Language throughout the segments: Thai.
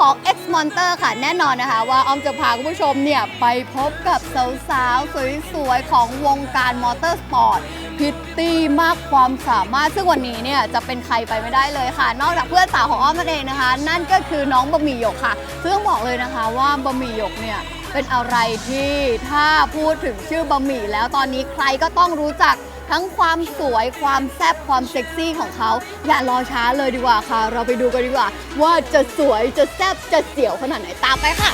ของ X Monster ค่ะ แน่นอนนะคะ ว่าออมจะพาคุณผู้ชมเนี่ย ไปพบกับสาวๆ สวยๆ ของวงการมอเตอร์สปอร์ตพิตตี้มากความสามารถ ซึ่งวันนี้เนี่ยจะเป็นใครไปไม่ได้เลยค่ะ นอกจากเพื่อนสาวของอ้อมนั่นเองนะคะ นั่นก็คือน้องบะหมี่หยกค่ะ ซึ่งต้องบอกเลยนะคะว่าบะหมี่หยกเนี่ยเป็นอะไรที่ถ้าพูดถึงชื่อบะหมี่แล้วตอนนี้ใครก็ต้องรู้จัก ทั้งความสวยความแซ่บความเซ็กซี่ของเขา อย่ารอช้าเลยดีกว่าค่ะ เราไปดูกันดีกว่า ว่าจะสวยจะแซ่บจะเสียวขนาดไหนตามไปค่ะ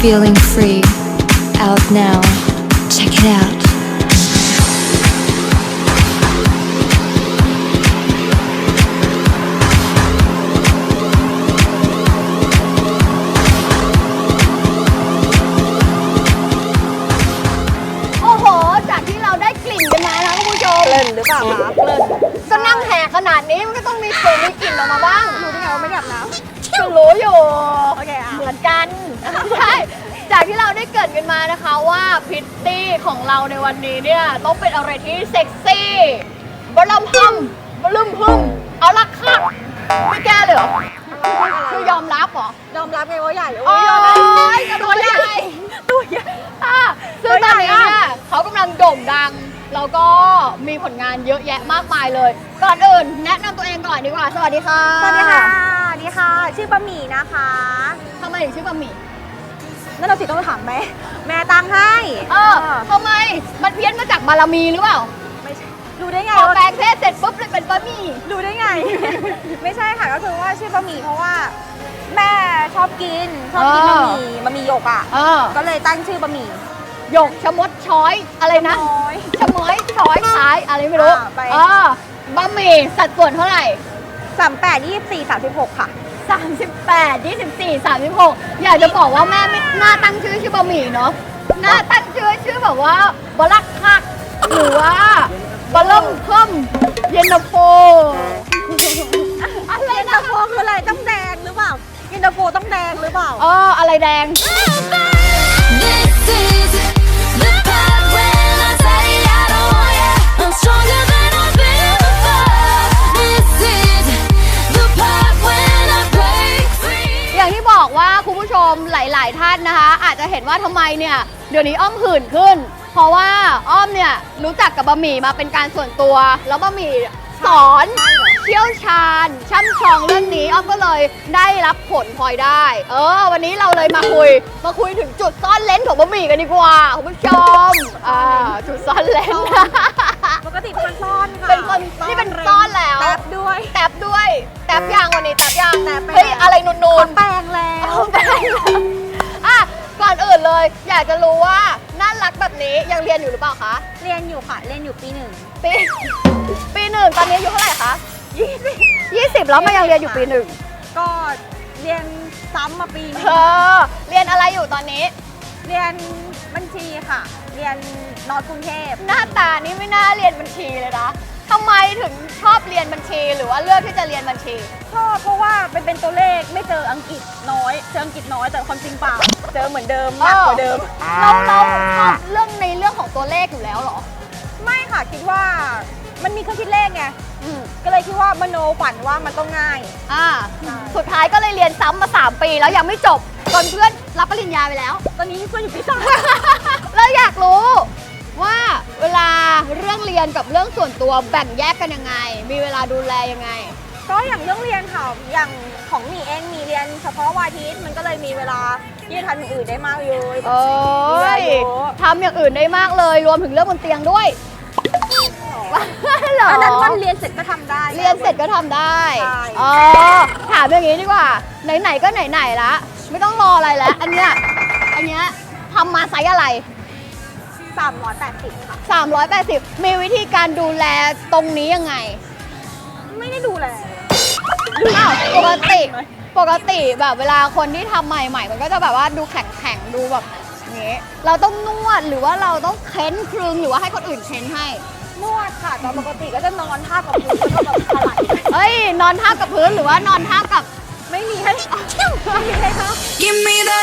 Feeling free. Out now. Check it out. มันก็ต้องมีกลิ่นมีกลิ่นออกมาบ้าง รู้ได้ไงว่าไม่ดับน้ก็รู้อยู่ำโอเคอะ เหมือนกัน ใช่ จากที่เราได้เกริดกันมานะคะว่าพิตตี้ของเราในวันนี้เนี่ย ต้องเป็นอะไรที่เซ็กซี่บลัมพึมบลึมพึมเอาละค่ะไม่แก้เลยเหรอ คือยอมรับเหรอ ยอมรับไงว่าใหญ่โอ้โอ้ยยอมรับยกระโดดใหญ่ตัวใหญ่อะซึ่งตอนนี้เนี่ยเขากำลังโด่งดัง แล้วก็มีผลงานเยอะแยะมากมายเลย ก่อนอื่นแนะนำตัวเองก่อนดีกว่า สวัสดีค่ะสวัสดีค่ะสวัสดีค่ะ ชื่อบะหมี่นะคะทำไมถึงชื่อบะหมี่นั่นเราสิต้องถามแม่แม่ตังให้เออทำไมมันเพี้ยนมาจากบารมีหรือเปล่าไม่ใช่รู้ได้ไงพอว่าแปลงเพศเสร็จปุ๊บเลยเป็นบะหมี่รู้ได้ไง ไม่ใช่ค่ะก็คือว่าชื่อบะหมี่เพราะว่า แม่ชอบกินชอบกินเอบะอหมี่บะหมี่หยกอะเออก็เลยตั้งชื่อบะหมี่ หยกชะมดช้อยอะไรนะน้อยชะม้อยช้อยท้ายอะไรไม่รู้อ่าไป เออบะหมี่สัดส่วนเท่าไหร่ สามแปดยี่สี่สามสิบหกค่ะ 38 24 36 อยากจะบอกว่าแม่ไม่น่าตั้งชื่อชื่อบะหมี่เนาะน่าตั้งชื่อชื่อแบบว่าบลักคัก หรือว่าบะเริ่มเพิ่มเย็นตาโฟอะไรเย็นนะตาโฟคืออะไรต้องแดงหรือเปล่าเย็นตาโฟต้องแดงหรือเปล่า เอออะไรแดง This ายๆท่านนะคะ อาจจะเห็นว่าทำไมเนี่ยเดี๋ยวนี้อ้อมหื่นขึ้น เพราะว่าอ้อมเนี่ยรู้จักกับบะหมี่มาเป็นการส่วนตัว แล้วบะหมี่สอนเชี่ยวชาญช่ำชองเรื่องนี้อ้อมก็เลยได้รับผลพลอยได้ เออ วันนี้เราเลยมาคุย มาคุยถึงจุดซ่อนเลนของบะหมี่กันดีกว่าคุณผู้ชมอ่าจุดซ่อนเลนปกติเป็นคนซ่อนค่ะเป็นคนนี่เป็นซ่อนแล้วแป๊บด้วยแตบด้วยแตบยางวันนี้แตบยางแตบไปเฮ้ยแล้วอะไรนูนขอๆากจะรู้ว่าน่ารักแบบนี้ยังเรียนอยู่หรือเปล่าคะเรียนอยู่ค่ะ เรียนอยู่ปีหนึ่งปีปีหนึ่งตอนนี้อายุเท่าไหร่คะยี่สิบยี่สิบแล้วมายังเรียนอยู่ปีหนึ่งก็เรียนซ้ำมาปีหนึงเออเรียนอะไรอยู่ตอนนี้ เรียนบัญชีค่ะ เรียนนอร์ทกรุงเทพหน้าตานี่ไม่น่าเรียนบัญชีเลยนะทำไมถึงชอบเรียนบัญชี หรือว่าเลือกที่จะเรียนบัญชี ชอบเพราะว่าเป็นเป็นตัวเลขไม่เจออังกฤษน้อยเจออังกฤษน้อยแต่ความจริงเปล่าเจอเหมือนเดิมหนักกว่าเดิม เราเราชอบเรื่องในเรื่องของตัวเลขอยู่แล้วเหรอ ไม่ค่ะคิดว่ามันมีเครื่องคิดเลขไงอืมก็เลยคิดว่ามโนฝันว่ามันต้องง่าย อ่า ใช่ สุดท้ายก็เลยเรียนซ้ำมา 3 ปีแล้วยังไม่จบจนเพื่อนรับปริญญาไปแล้ว ตอนนี้เพื่อนอยู่ปีสามแล้วอยากรู้ว่าเวลา เรื่องเรียนกับเรื่องส่วนตัวแบ่งแยกกันยังไง มีเวลาดูแลยังไง ก็อย่างเรื่องเรียนค่ะ อย่างของหนีเองมีเรียนเฉพาะวันอาทิตย์มันก็เลยมีเวลายื่นทันอย่างอื่นได้มากเลยเอ้ยเยอะทำอย่างอื่นได้มากเลย รวมถึงเรื่องบนเตียงด้วยเหรออันนั้นวันเรียนเสร็จก็ทำได้ เรียนเสร็จก็ทำได้ใช่อ๋อถามอย่างนี้ดีกว่า ไหนๆก็ไหนๆละ ไม่ต้องรออะไรแล้ว อันเนี้ย อันเนี้ยทำมาไซส์อะไร สามร้อยแปดสิบค่ะ 380 มีวิธีการดูแลตรงนี้ยังไง ไม่ได้ดูแล อ้าวปกติ ปกติแบบเวลาคนที่ทำใหม่ๆ มันก็จะแบบว่าดูแข็งๆ ดูแบบอย่างงี้ เราต้องนวดหรือว่าเราต้องเค้นครึงหรือว่าให้คนอื่นเค้นให้ นวดค่ะแต่ปกติก็จะนอนท่ากับพื้นแล้วก็แบบถลายเอ้ย นอนท่าบกับพื้นหรือว่านอนท่าบกับ ไม่มีให้ ไม่มีให้ค่ะ Give me that.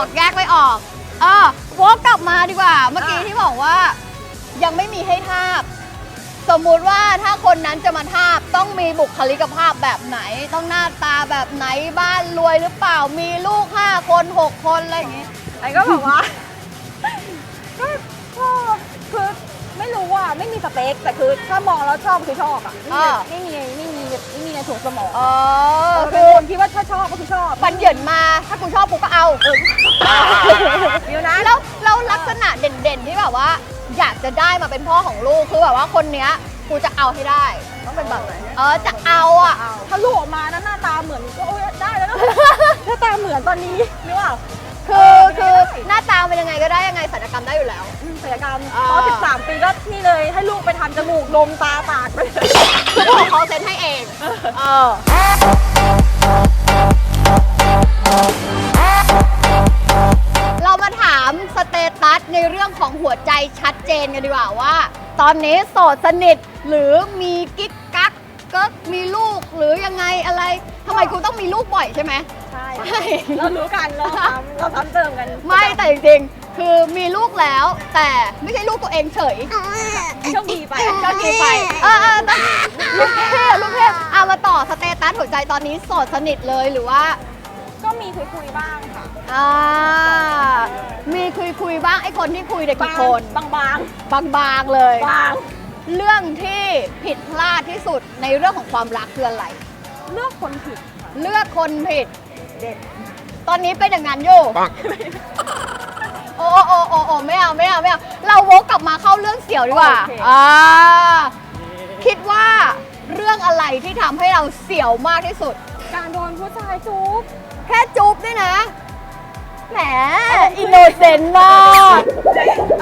อกแยกไม่ออกเออวกกลับมาดีกว่า เมื่อกี้ที่บอกว่า ยังไม่มีให้ทาบ สมมุติว่าถ้าคนนั้นจะมาทาบต้องมีบุคลิกภาพแบบไหน ต้องหน้าตาแบบไหนบ้านรวยหรือเปล่ามีลูกห้าคนหกคนอะไรอย่างงี้ไอ้ก็บอกว่า ก็คือไม่รู้ว่าไม่มีสเปคแต่คือถ้ามองแล้วชอบคือชอบอะไม่มีไม่มีไม่มี ในถ่วงสมองอ๋อคืคืออคนคิดว่าถ้าชอบก็คือชอบปันเหยินมาถ้ากูชอบกูก็เอาเดี๋ยวนะ แล้วแล้วลักษณะเด่นๆที่แบบว่า อยากจะได้มาเป็นพ่อของลูกคือแบบว่าคนเนี้ยกูจะเอาให้ได้ ต้องเป็นแบบไหนเออจะเอาอะ ถ้าลูกออกมานะหน้าตาเหมือนก็โอ้ยได้แล้วนะ หน้าตาเหมือนตอนนี้หรือเปล่า คือคือหน้าตาเป็นยังไงก็ได้ยังไงศัลยกรรมได้อยู่แล้ว ศัลยกรรมอ่า พอ13 ปีก็นี่เลยให้ลูกไปทำจมูกนมตาปากไปเลย คือของเขาเซ็นให้เอง เออ เรามาถามสเตตัสในเรื่องของหัวใจชัดเจนกันดีกว่าว่า ตอนนี้โสดสนิทหรือมีกิ๊กกักก็มีลูกหรือยังไงอะไรทำไมกูต้องมีลูกบ่อยใช่ไหมใช่ ใช่ เรารู้กัน เราทำเราทำเติมกันไม่แต่จริงๆ คือมีลูกแล้ว แต่ไม่ใช่ลูกตัวเองเฉยโชคดีไปก็ดีไปเออเออแต่ลูกเทพลูกเทพเอามาต่อสเตตัสหัวใจตอนนี้โสดสนิทเลยหรือว่าก็มีคุยคุยๆบ้างค่ะอ่ามีคุยคุยๆบ้างไอ้คนที่คุยเด็กกี่คนบางบางบางๆเลย บางเรื่องที่ผิดพลาดที่สุดในเรื่องของความรักคืออะไร เลือกคนผิดค่ะเลือกคนผิด เด็ดตอนนี้เป็นอย่างนั้นอยู่โอ้โอ้โอ้โอ้ไม่เอาไม่เอาไม่เอาเราวกกลับมาเข้าเรื่องเสี่ยวดีกว่าอ่า คิดว่าเรื่องอะไรที่ทำให้เราเสี่ยวมากที่สุด การโดนผู้ชายจูบแค่จุ๊บด้วยนะ แหมอินโนเซนต์มาก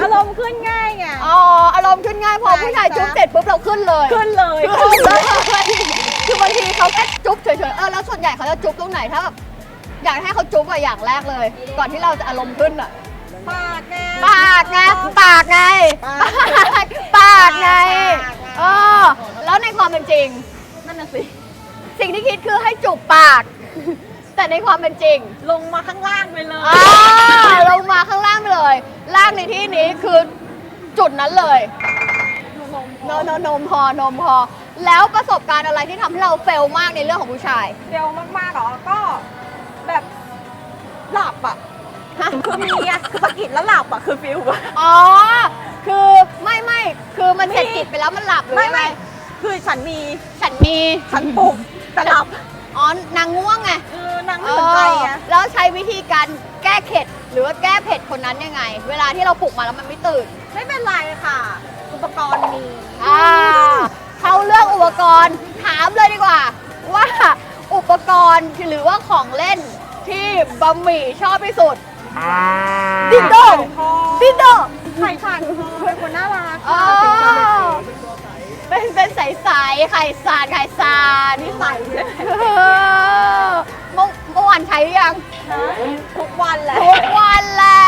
อารมณ์ขึ้นง่ายไง อ๋ออารมณ์ขึ้นง่ายพอใช่ผู้ชายจุ๊บเสร็จปุ๊บเราขึ้นเลยขึ้นเลย ขึ้นเลยคือบางทีเขาแค่จุ๊บเฉยๆเออแล้วส่วนใหญ่เขาจะจุ๊บตรงไหนถ้าแบบ อยากให้เขาจุ๊บอะอย่างแรกเลย ก่อนที่เราจะอารมณ์ขึ้นอะปากไงปากไงปากไงปากปากไงปากไงเออแล้วในความเป็นจริง นั่นน่ะสิ สิ่งที่คิดคือให้จูบปาก แต่ในความเป็นจริงลงมาข้างล่างไปเลยอ่าลงมาข้างล่างไปเลย ล่างในที่นี้คือจุดนั้นเลยลงโนโนนมพอนมพอ แล้วประสบการณ์อะไรที่ทำให้เราเฟลมากในเรื่องของผู้ชาย เร็วมากๆเหรอ ก็แบบ หลับอะฮะคือมีอะคือสะกิดแล้วหลับอะคือฟิลอะอ๋อ คือไม่ไม่คือมันเสร็จกิจไปแล้วมันหลับหรือไม่ยังงไม่คือฉันมีฉันมีฉันปลุกแต่หลับอ๋อนางง่วงไงเออนางไม่สนใจไงเออแล้วใช้วิธีการแก้เข็ดหรือว่าแก้เผ็ดคนนั้นยังไง เวลาที่เราปลุกมาแล้วมันไม่ตื่นไม่เป็นไรค่ะ อุปกรณ์มีอ่าเข้าเรื่องอุปกรณ์ถามเลยดีกว่า ว่าอุปกรณ์หรือว่าของเล่น ที่บะหมี่ชอบที่สุด ดินโดไข่ทองดินโดไข่ผ่านทองเป็นคนน่ารักอ๋อค่ะเป็นคนเด็กเป็นเป็นใสๆไข่สารไข่สารนิสัยเลยเออเมื่อเมื่อวานใช้ยังนะทุกวันแหละทุกวันแหละ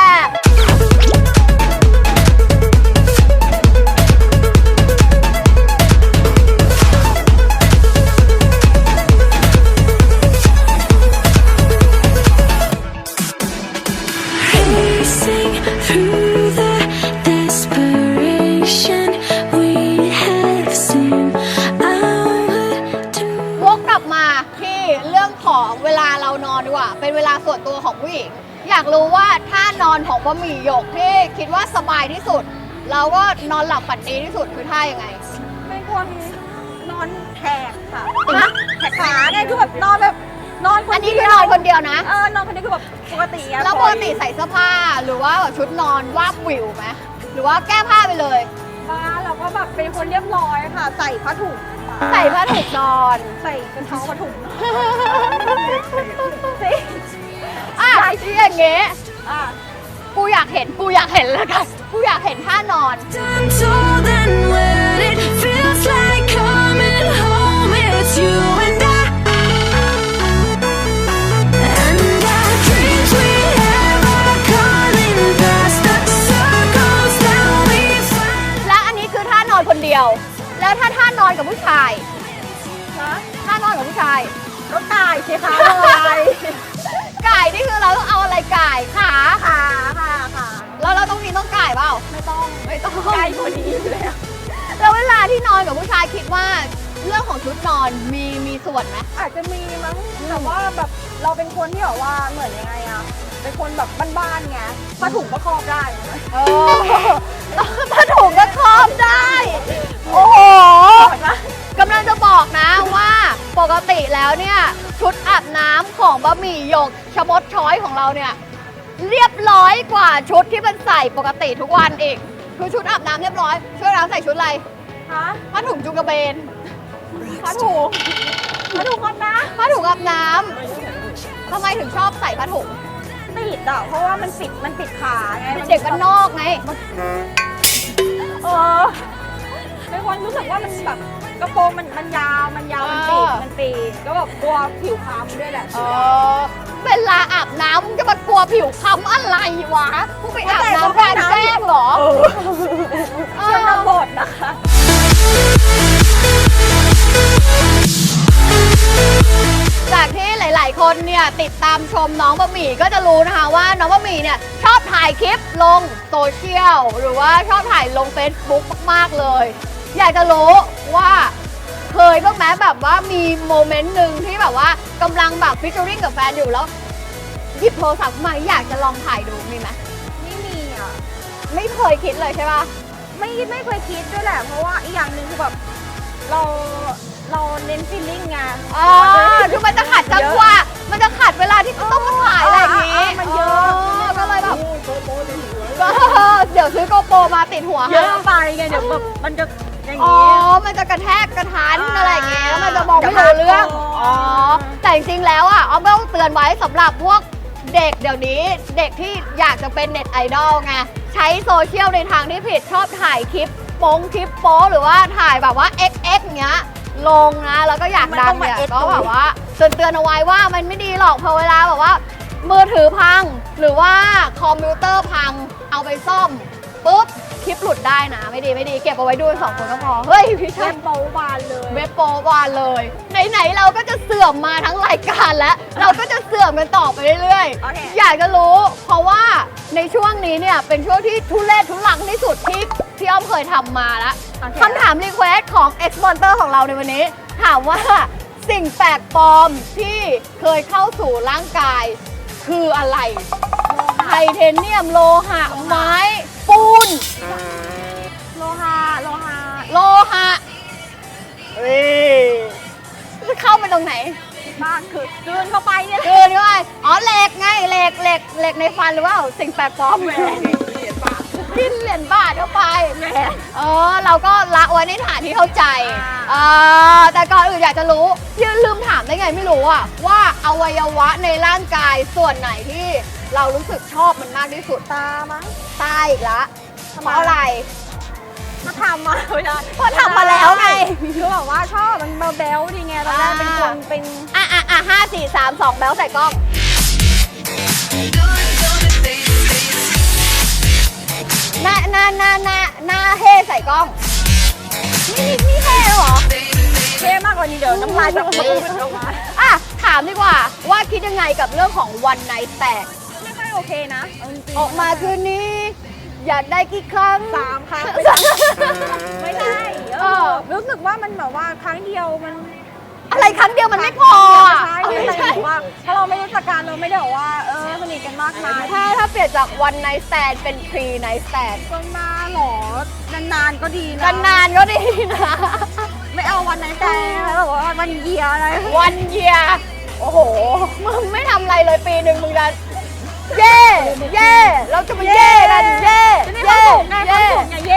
ของบะหมี่หยกที่คิดว่าสบายที่สุดเราก็นอนหลับฝันดีที่สุดคือท่ายังไง เป็นคนนอนแขกค่ะฮะแขกขาไงคือแบบนอนแบบนอนคนอันนี้คือนอนคนเดียวนะ เออนอนคนเดียวคือแบบปกติอะแล้วปกติใส่เสื้อผ้าหรือว่าแบบชุดนอนวาบวิวไหมหรือว่าแก้ผ้าไปเลย บ้านเราก็แบบเป็นคนเรียบร้อยค่ะ ใส่ผ้าถุงใส่ผ้าถุงนอน ใส่เป็นเท้าผ้าถุงอะที่อย่างเงี้ยอะกู อยากเห็น กูอยากเห็นแล้วกัน กูอยากห็นท่านอน I'm told and when it feels like coming home, it's you and I. And our dreams we have are calling past the circles that we find. และอันนี้คือท่านอนคนเดียว แล้วถ้าท่านอนกับผู้ชายนะท่านอนกับผู้ชาย ก็ตายสิคะอะไรก่ายนี่คือเรา ต้องไม่ต้องใกล้พอดีอยู่แล้วแล้วเวลาที่นอนกับผู้ชายคิดว่าเรื่องของชุดนอนมีมีส่วนไหมอาจจะมีมั้งแต่ว่าแบบเราเป็นคนที่แบบว่าเหมือนยังไงอะเป็นคนแบบบ้านๆไงผ้าถุงก็ครอบได้นะเออผ้าถุงก็ครอบได้ โอ้โหกำลังจะบอกนะว่าปกติแล้วเนี่ย ชุดอาบน้ำของบะหมี่หยกชะมดช้อยของเราเนี่ย เรียบร้อยกว่าชุดที่มันใส่ปกติทุกวันอีก คือชุดอาบน้ำเรียบร้อย ชุดอาบน้ำใส่ชุดอะไรฮะผ้าถุงจุงกระเบนผ้าถุงผ้าถุงก่อนนะผ้าถุงอาบน้ำทำไมถึงชอบใส่ผ้าถุงติดอะเพราะว่ามันปิดมันปิดขาไงเป็นเด็กบ้านนอกไงเออเป็นคนรู้สึกว่ามันแบบกระโปรงมันมันยาวมันยาวมันปีกมันปีกก็แบบกลัวผิวคล้ำด้วยแหละเออ เวลาอาบน้ำมึงจะมากลัวผิวค้ำอะไรวะมึงไปอาบน้ำกลารแจ้งเหรอเออเอชนอบทนะคะ จากที่หลาย ๆ คนเนี่ยติดตามชมน้องบะหมี่ก็จะรู้นะคะว่าน้องบะหมี่เนี่ยชอบถ่ายคลิปลงโซเชียลหรือว่าชอบถ่ายลง Facebook มาก ๆ เลย อยากจะรู้ว่า เคยบ้างไหมแบบว่ามีโมเมนต์หนึ่งที่แบบว่ากำลังแบบฟิชเชอริงกับแฟนอยู่แล้วหยิบโทรศัพท์มาอยากจะลองถ่ายดูมีไหมไม่มีอะ ไม่เคยคิดเลยใช่ปะไม่ไม่เคยคิดด้วยแหละ เพราะว่าอีกอย่างหนึ่งคือแบบเราเราเน้นฟีลลิ่งไงอ๋อคือมันจะขัดจังหวะมันจะขัดเวลาที่ต้องมาถ่ายอะไรอย่างนี้มันเยอะก็เลยแบบก็เดี๋ยวซื้อโกโปรมาติดหัวเยอะไปไงเดี๋ยวแบบมันจะ อย่างอ๋อ นี้ มันจะกระแทกกระทันอ่าอะไรอย่างเงี้ยแล้วมันจะมองไม่รู้เรื่องเดี๋ยวอ๋อ แต่จริงๆ แล้วอะเอาต้องเตือนไว้สำหรับพวกเด็กเดี๋ยวนี้ เด็กที่อยากจะเป็นเน็ตไอดอลไง ใช้โซเชียลในทางที่ผิดชอบถ่ายคลิปโป้งคลิปโป๊หรือว่าถ่ายแบบว่า XX เงี้ย ลงนะ แล้วก็อยากดังเนี่ย มันต้องมา X ก็แบบว่าเตือนเตือนๆเอาไว้ว่ามันไม่ดีหรอกพอเวลาแบบว่า มือถือพังหรือว่าคอมพิวเตอร์พังเอาไปซ่อมปุ๊บค ลิปหลุดได้นะ ไม่ดีไม่ดีเก็บเอาไว้ดูสองคนก็พอ เฮ้ยพี่เล่ชายนโปวานเลยเว็บโปรวานเลย ไหนๆเราก็จะเสื่อมมาทั้งรายการแล้ว เราก็จะเสื่อมกันต่อไปเรื่อยโอเค ๆ อยากจะรู้ เพราะว่าในช่วงนี้เนี่ยเป็นช่วงที่ทุเรศทุลังที่สุดที่ที่อ้อมเคยทำมาแล้ว โอเค คำถามรีเควสของ X m o n t e r ของเราในวันนี้ ถามว่าสิ่งแปลกปลอมที่เคยเข้าสู่ร่างกายคืออะไร ไทเทเนียมโลหะไม้ ปูน โลหะโลหะโลหะเฮ้ยจะเข้าไปตรงไหนบ้างคือเดินเข้าไปเนี่ยแหละคือด้วยอ๋อเหล็กไงเหล็กเหล็กเหล็กในฟันหรือว่าสิ่งแปลกปลอมพินเหรียญบาทเข้าไปแหมเออเราก็ละไว้ในฐานที่เข้าใจอ่าเออแต่ก่อนอื่นอยากจะรู้ยืนลืมถามได้ไงไม่รู้อะว่าอวัยวะในร่างกายส่วนไหนที่เรารู้สึกชอบมันมากที่สุดตามั้ง ตายอีกละทำเพไม ราะอะไรมาทำมาไม่ได้เพราะทำมาแล้วไงคือแบบว่าชอบมันเบลเบลดีไงตอนแรกเป็นคนเป็นอะอะอะห้าสี่สามสองแบลใส่กล้อง หน้าหน้าหน้าหน้าหน้าเท่ใส่กล้อง นี่นี่เท่เหรอ เท่มากกว่านี้เดี๋ยวน้ำลายจะปื้ดออกมา อะ ถามดีกว่าว่าคิดยังไงกับเรื่องของวันไนท์แตกไม่ค่อย โอเคนะเจริงๆออกมาคืนนี้ อยากได้กี่ครั้ง สามครั้งไม่ได้ไม่ได้เอเอออ รู้สึกว่ามันแบบว่าครั้งเดียวมันอะไรครั้งเดียวมันไม่พออะใช่เอาไม่ไม่ใช่ ใช่แบบว่า ถ้าเราไม่รู้จักกันเราไม่ได้บอกว่าเออสนิทกันมากมายถ้าถ้าเปลี่ยนจากวันไนท์แตนเป็นทรีไนท์แตนก็มาหรอนานๆก็ดีนะนานๆก็ดีนะ ไม่เอาวันไหนแต่แบบว่าวันเยียอะไร วันเยียโอ้โห มึงไม่ทำอะไรเลยปีหนึ่งมึงจะ เย่ เย่ เราจะมาเย่กันเย่ จะได้เขไงควาสุขไงเย่เย่เราจะเย่กันทั้งวันทั้งคืนเย่เย่เย่